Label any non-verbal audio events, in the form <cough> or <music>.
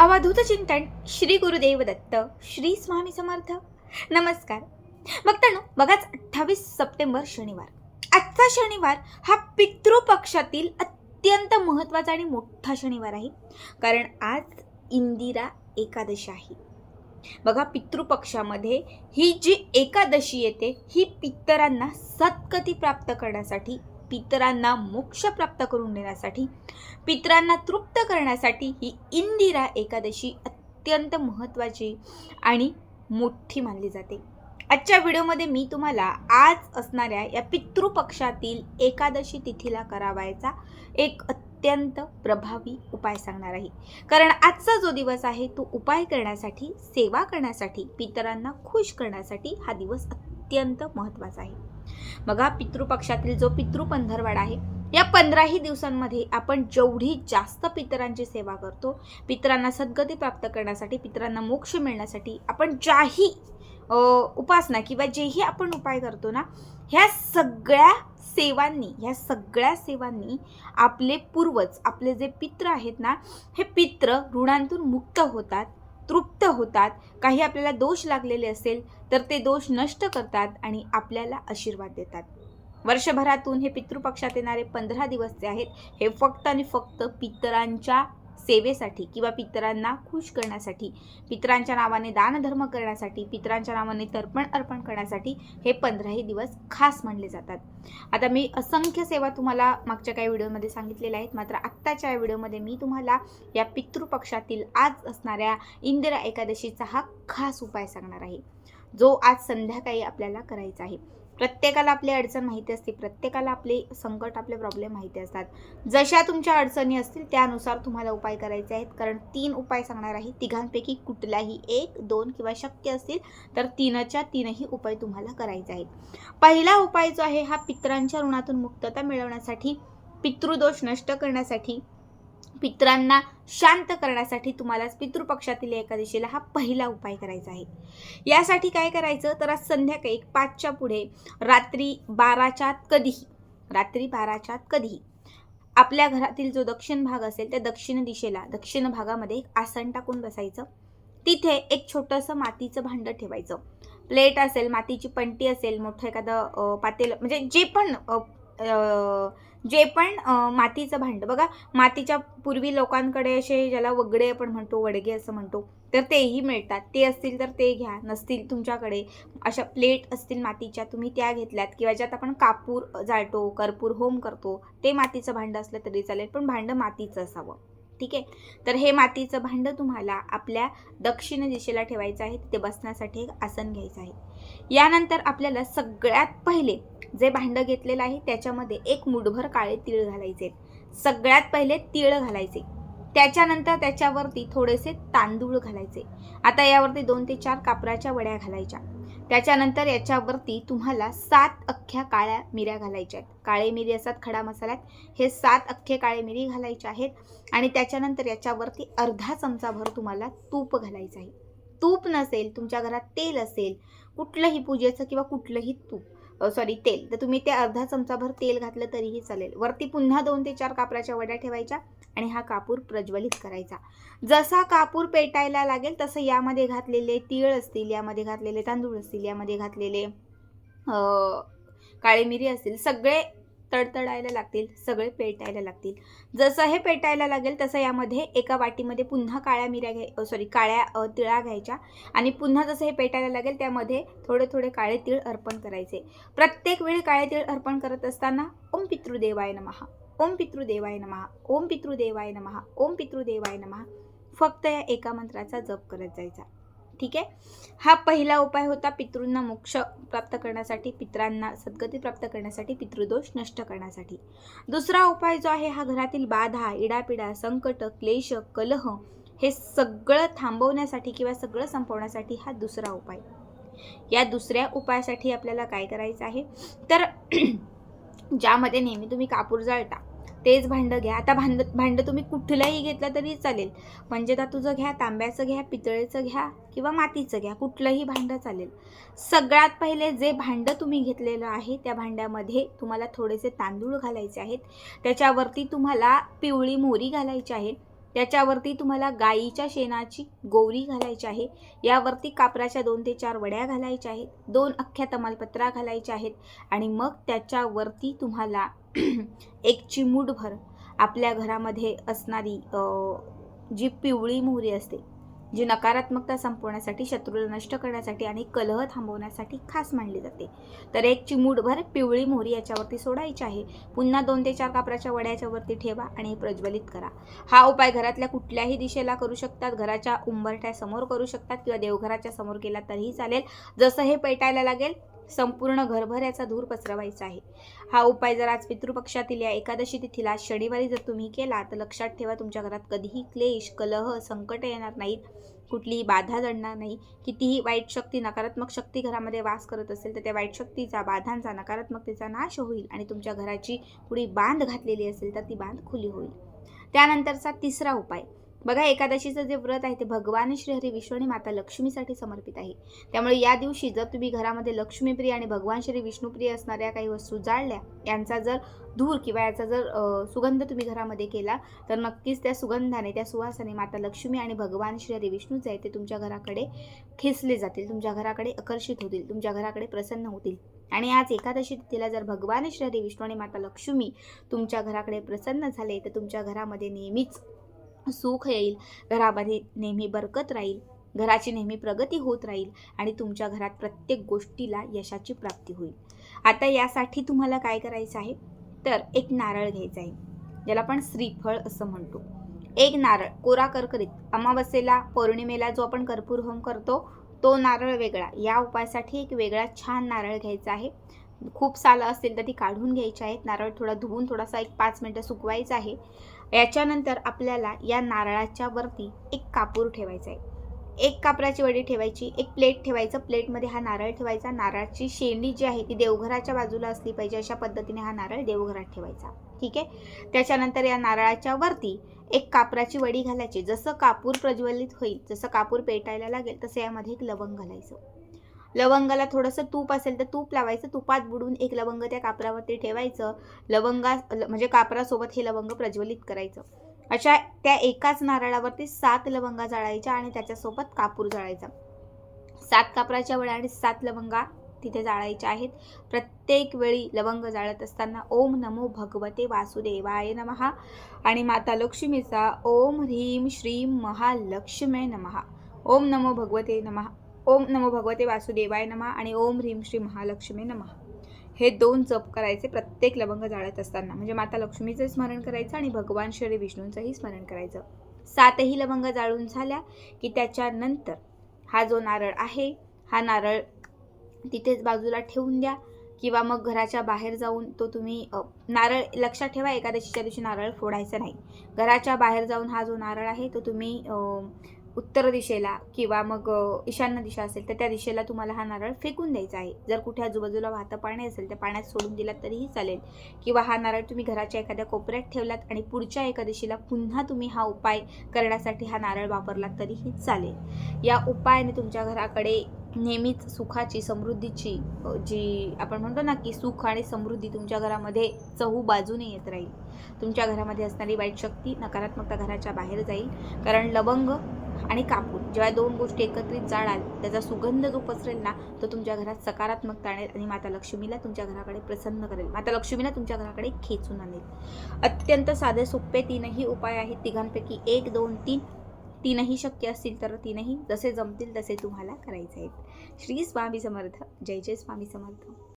अवधूत चिंतन श्री गुरुदेव दत्त श्री स्वामी समर्थ. नमस्कार. बघताना बघाच अठ्ठावीस सप्टेंबर शनिवार. आजचा शनिवार हा पितृपक्षातील अत्यंत महत्त्वाचा आणि मोठा शनिवार आहे. कारण आज इंदिरा एकादशी आहे. बघा पितृपक्षामध्ये ही जी एकादशी येते ही पितरांना सत्कती प्राप्त करण्यासाठी पितरांना मोक्ष प्राप्त करून देण्यासाठी पितरांना तृप्त करण्यासाठी ही इंदिरा एकादशी अत्यंत महत्त्वाची आणि मोठी मानली जाते. आजच्या व्हिडिओमध्ये मी तुम्हाला आज असणाऱ्या या पितृपक्षातील एकादशी तिथीला करावायचा एक अत्यंत प्रभावी उपाय सांगणार आहे. कारण आजचा जो दिवस आहे तो उपाय करण्यासाठी सेवा करण्यासाठी पितरांना खुश करण्यासाठी हा दिवस अत्यंत महत्त्वाचा आहे. बघा पितृपक्षातील जो पितृ पंधरवाडा आहे या पंधराही दिवसांमध्ये आपण जेवढी जास्त पितरांची सेवा करतो पितरांना सद्गती प्राप्त करण्यासाठी पितरांना मोक्ष मिळण्यासाठी आपण ज्याही उपासना किंवा जेही आपण उपाय करतो ना ह्या सगळ्या सेवांनी ह्या सगळ्या सेवांनी आपले पूर्वज आपले जे पित्र आहेत ना हे पित्र ऋणांतून मुक्त होतात. तृप्त होतात. काही आपल्याला दोष लागलेले असेल तर ते दोष नष्ट करतात आणि आपल्याला आशीर्वाद देतात. वर्षभरातून हे पितृपक्षात येणारे पंधरा दिवस जे आहेत हे फक्त आणि फक्त पितरांच्या सेवेसाठी किंवा पितरांना खुश करण्यासाठी पितरांच्या नावाने दानधर्म करण्यासाठी पितरांच्या नावाने तर्पण अर्पण करण्यासाठी हे पंधराही दिवस खास मानले जातात. आता मी असंख्य सेवा तुम्हाला मागच्या काही व्हिडिओमध्ये सांगितलेल्या आहेत. मात्र आत्ताच्या या व्हिडिओमध्ये मी तुम्हाला या पितृपक्षातील आज असणाऱ्या इंदिरा एकादशीचा हा खास उपाय सांगणार आहे. जो आज संध्याकाळी आपल्याला करायचा आहे. प्रत्येकाला आपली अडचण माहिती असते प्रत्येकाला आपले संकट आपले प्रॉब्लेम माहिती असतात. जशा तुमच्या अडचणी असतील त्यानुसार तुम्हाला उपाय करायचे आहेत. कारण तीन उपाय सांगणार आहे. तिघांपैकी कुठलाही एक दोन किंवा शक्य असतील तर तीनच्या तीनही उपाय तुम्हाला करायचे आहेत. पहिला उपाय जो आहे हा पितरांच्या ऋणातून मुक्तता मिळवण्यासाठी पितृदोष नष्ट करण्यासाठी पितरांना शांत करण्यासाठी तुम्हाला पितृपक्षातील एकादशीला हा पहिला उपाय करायचा आहे. यासाठी काय करायचं? तर आज संध्याकाळी एक पाचच्या पुढे रात्री बाराच्या आत कधीही रात्री बाराच्या आत कधीही आपल्या घरातील जो दक्षिण भाग असेल त्या दक्षिण दिशेला दक्षिण भागामध्ये एक आसन टाकून बसायचं. तिथे एक छोटंसं मातीचं भांडं ठेवायचं. प्लेट असेल मातीची पंटी असेल मोठं एखादं पातेलं म्हणजे जे पण जे पण मातीचं भांडं. बघा मातीच्या पूर्वी लोकांकडे असे ज्याला वगडे आपण म्हणतो वडगे असं म्हणतो तर तेही मिळतात. ते असतील तर ते घ्या. नसतील तुमच्याकडे अशा प्लेट असतील मातीच्या तुम्ही त्या घेतल्यात. किंवा ज्यात आपण कापूर जाळतो कर्पूर होम करतो ते मातीचं भांडं असलं तरी चालेल पण भांडं मातीचं असावं. ठीक आहे? तर हे मातीचं भांडं तुम्हाला आपल्या दक्षिण दिशेला ठेवायचं आहे. तिथे बसण्यासाठी एक आसन घ्यायचं आहे. यानंतर आपल्याला सगळ्यात पहिले जे भांडं घेतलेलं आहे त्याच्यामध्ये एक मुठभर काळे तीळ घालायचे. सगळ्यात पहिले तीळ घालायचे. त्याच्यानंतर त्याच्यावरती थोडेसे तांदूळ घालायचे. आता यावरती दोन ते चार कापराच्या वड्या घालायच्या. त्याच्यानंतर याच्यावरती तुम्हाला सात अख्ख्या काळ्या मिऱ्या घालायच्या आहेत. काळे मिरी असतात खडा मसाल्यात हे सात अख्खे काळे मिरी घालायचे आहेत आणि त्याच्यानंतर याच्यावरती अर्धा चमचाभर तुम्हाला तूप घालायचं आहे. तूप नसेल तुमच्या घरात तेल असेल कुठलंही पूजेचं किंवा कुठलंही तूप सॉरी तेल तर तुम्ही ते अर्धा चमचाभर तेल घातलं तरीही चालेल. वरती पुन्हा दोन ते चार कापराच्या वड्या ठेवायच्या आणि हा कापूर प्रज्वलित करायचा. जसा कापूर पेटायला लागेल तसं यामध्ये घातलेले तीळ असतील यामध्ये घातलेले तांदूळ असतील यामध्ये घातलेले काळे मिरी असतील सगळे तडतडायला लागतील सगळे पेटायला लागतील. जसं हे पेटायला लागेल तसं यामध्ये एका वाटीमध्ये पुन्हा काळ्या मिऱ्या घ्याय सॉरी काळ्या तिळा घ्यायच्या आणि पुन्हा जसं हे पेटायला लागेल त्यामध्ये थोडे थोडे काळे तीळ अर्पण करायचे. प्रत्येक वेळी काळे तीळ अर्पण करत असताना ओम पितृदेवाय नमहा ओम पितृदेवाय नमहा ओम पितृदेवाय नमः ओम पितृदेवाय नमहा फक्त या एका मंत्राचा जप करत जायचा. ठीक आहे? हा पहिला उपाय होता पितृंना मोक्ष प्राप्त करण्यासाठी पितरांना सद्गती प्राप्त करण्यासाठी पितृदोष नष्ट करण्यासाठी. दुसरा उपाय जो आहे हा घरातील बाधा इडापिडा संकट क्लेश कलह हे सगळं थांबवण्यासाठी किंवा सगळं संपवण्यासाठी हा दुसरा उपाय. या दुसऱ्या उपायासाठी आपल्याला काय करायचं आहे? तर <clears throat> ज्यामध्ये नेहमी तुम्ही कापूर जाळता. तेच भांडं घ्या. आता भांड भांडं तुम्ही कुठलंही घेतलं तरी चालेल. म्हणजे आता तुझं घ्या तांब्याचं घ्या पितळेचं घ्या किंवा मातीचं घ्या. कुठलंही भांडं चालेल. सगळ्यात पहिले जे भांडं तुम्ही घेतलेलं आहे त्या भांड्यामध्ये तुम्हाला थोडेसे तांदूळ घालायचे आहेत. त्याच्यावरती तुम्हाला पिवळी मोरी घालायची आहे. त्याच्यावरती तुम्हाला गाईच्या शेणाची गोवरी घालायची आहे. यावरती कापराच्या दोन ते चार वड्या घालायच्या आहेत. दोन अख्ख्या तमालपत्रा घालायच्या आहेत. आणि मग त्याच्यावरती तुम्हाला <clears throat> एक चिमूटभर आपल्या घरामध्ये असणारी जी पिवळी मोहरी असते जी नकारात्मकता संपवण्यासाठी शत्रूला नष्ट करण्यासाठी आणि कलह थांबवण्यासाठी खास मानली जाते. तर एक चिमूटभर पिवळी मोहरी याच्यावरती सोडायची आहे. पुन्हा दोन ते चार कापराच्या वड्याच्या वरती ठेवा आणि प्रज्वलित करा. हा उपाय घरातल्या कुठल्याही दिशेला करू शकतात. घराच्या उंबरठ्यासमोर करू शकतात किंवा देवघराच्या समोर केला तरीही चालेल. जसं हे पेटायला लागेल संपूर्ण घरभऱ्याचा धूर पसरवायचा आहे. हा उपाय जर आज पितृपक्षातील या एकादशी तिथीला शनिवारी जर तुम्ही केला तर लक्षात ठेवा तुमच्या घरात कधीही क्लेश कलह संकट येणार नाहीत. कुठलीही बाधा जडणार नाही. कितीही वाईट शक्ती नकारात्मक शक्ती घरामध्ये वास करत असेल तर त्या वाईट शक्तीचा बाधांचा नकारात्मकतेचा नाश होईल आणि तुमच्या घराची पुढे बांध घातलेली असेल तर ती बांध खुली होईल. त्यानंतरचा तिसरा उपाय बघा एकादशीचं जे व्रत आहे ते भगवान श्री हरी विष्णू आणि माता लक्ष्मीसाठी समर्पित आहे. त्यामुळे या दिवशी जर तुम्ही घरामध्ये लक्ष्मीप्रिय आणि भगवान श्री विष्णुप्रिय असणाऱ्या काही वस्तू जाळल्या यांचा जर धूर किंवा याचा जर सुगंध तुम्ही घरामध्ये केला तर नक्कीच त्या सुगंधाने त्या सुवासाने माता लक्ष्मी आणि भगवान श्री हरी आहे ते तुमच्या घराकडे खेचले जातील तुमच्या घराकडे आकर्षित होतील तुमच्या घराकडे प्रसन्न होतील. आणि आज एकादशी तिथीला जर भगवान श्री हरी विष्णू आणि माता लक्ष्मी तुमच्या घराकडे प्रसन्न झाले तर तुमच्या घरामध्ये नेहमीच सुख येईल. घरामध्ये नेहमी बरकत राहील. घराची नेहमी प्रगती होत राहील आणि तुमच्या घरात प्रत्येक गोष्टीला यशाची प्राप्ती होईल. आता यासाठी तुम्हाला काय करायचं आहे? तर एक नारळ घ्यायचा आहे. ज्याला आपण श्रीफळ असं म्हणतो. एक नारळ कोरा करकरीत. अमावस्येला पौर्णिमेला जो आपण कर्पूर होम करतो तो नारळ वेगळा. या उपायासाठी एक वेगळा छान नारळ घ्यायचा आहे. खूप सालं असतील तर ती काढून घ्यायची आहेत. नारळ थोडा धुवून थोडासा एक पाच मिनटं सुकवायचा आहे. याच्यानंतर आपल्याला या नारळाच्या वरती एक कापूर ठेवायचा आहे. एक कापराची वडी ठेवायची एक प्लेट ठेवायचं. प्लेटमध्ये हा नारळ ठेवायचा. नारळाची शेंडी जी आहे ती देवघराच्या बाजूला असली पाहिजे अशा पद्धतीने हा नारळ देवघरात ठेवायचा. ठीक आहे? त्याच्यानंतर या नारळाच्या वरती एक कापराची वडी घालायची. जसं कापूर प्रज्वलित होईल जसं कापूर पेटायला लागेल तसं यामध्ये एक लवंग घालायचं. लवंगाला थोडंसं तूप असेल तर तूप लावायचं. तुपात बुडून एक लवंग त्या कापरावरती ठेवायचं. लवंगा ल- म्हणजे कापरासोबत हे लवंग प्रज्वलित करायचं. अशा त्या एकाच नारळावरती सात लवंगा जाळायच्या आणि त्याच्यासोबत कापूर जाळायचा. सात कापराच्या वड्या आणि सात लवंगा तिथे जाळायच्या आहेत. प्रत्येक वेळी लवंग जाळत असताना ओम नमो भगवते वासुदेवाय नमहा आणि माता लक्ष्मीचा ओम ह्रीम श्रीम महालक्ष्मे नमहा ओम नमो भगवते नमहा ओम नमो भगवते वासुदेवाय नमः आणि ओम ह्रीम श्री महालक्ष्मी नमः. हे दोन जप करायचे प्रत्येक लवंग जाळत असताना. म्हणजे माता लक्ष्मीचं स्मरण करायचं आणि भगवान श्री विष्णूंचंही स्मरण करायचं. सातही लवंग जाळून झाल्या की त्याच्यानंतर हा जो नारळ आहे हा नारळ तिथेच बाजूला ठेवून द्या किंवा मग घराच्या बाहेर जाऊन तो तुम्ही नारळ लक्षात ठेवा एकादशीच्या दिवशी नारळ फोडायचा नाही. घराच्या बाहेर जाऊन हा जो नारळ आहे तो तुम्ही उत्तर दिशेला किंवा मग ईशान्य दिशा असेल तर त्या दिशेला तुम्हाला हा नारळ फेकून द्यायचा आहे. जर कुठे आजूबाजूला वाहतं पाणी असेल तर पाण्यात सोडून दिलात तरीही चालेल. किंवा हा नारळ तुम्ही घराच्या एखाद्या कोपऱ्यात ठेवलात आणि पुढच्या एकादशीला पुन्हा तुम्ही हा उपाय करण्यासाठी हा नारळ वापरलात तरीही चालेल. या उपायाने तुमच्या घराकडे नेहमीच सुखाची समृद्धीची जी आपण म्हणतो ना की सुख आणि समृद्धी तुमच्या घरामध्ये चहू बाजूने येत राहील. तुमच्या घरामध्ये असणारी वाईट शक्ती नकारात्मकता घराच्या बाहेर जाईल. कारण लवंग आणि कापूर जेव्हा दोन गोष्टी एकत्रित जाळाल त्याचा सुगंध जो पसरेल ना तो तुमच्या घरात सकारात्मकता आणेल आणि माता लक्ष्मीला तुमच्या घराकडे प्रसन्न करेल. माता लक्ष्मीला तुमच्या घराकडे खेचून आणेल. अत्यंत साधे सोपे तीनही उपाय आहेत. तिघांपैकी एक दोन तीन. तीनही शक्य असतील तर तीनही जसे जमतील तसे तुम्हाला करायचे आहेत. श्री स्वामी समर्थ. जय जय स्वामी समर्थ.